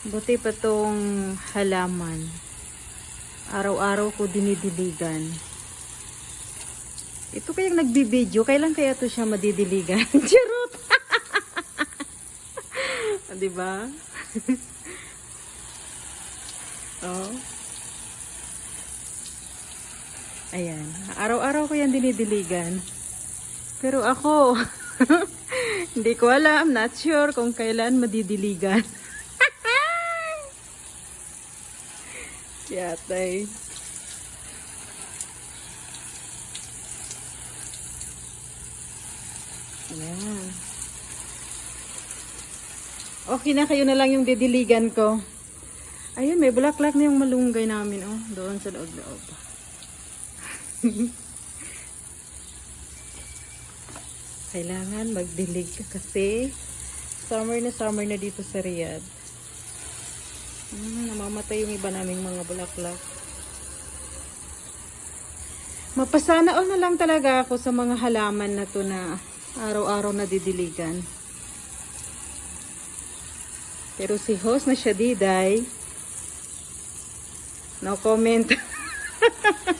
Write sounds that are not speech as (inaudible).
Buti pa tong halaman. Araw-araw ko dinidiligan. Ito kayang nagbibideo, kailan kaya to siya madidiligan? (laughs) Charot! (laughs) Di ba? (laughs) oh. Ayan. Araw-araw ko yan dinidiligan. Pero ako, hindi ko alam, not sure kung kailan madidiligan. Yatay. Ayan. Okay na, kayo na lang yung didiligan ko. Ayun, may bulaklak na yung malunggay namin, oh. Doon sa loob-loob. (laughs) Kailangan magdilig ka kasi summer na summer na dito sa Riyadh. Hmm, namamatay yung iba naming mga bulaklak. Mapasana all na lang talaga ako sa mga halaman na to na araw-araw na didiligan. Pero si host na siya diday, no comment. (laughs)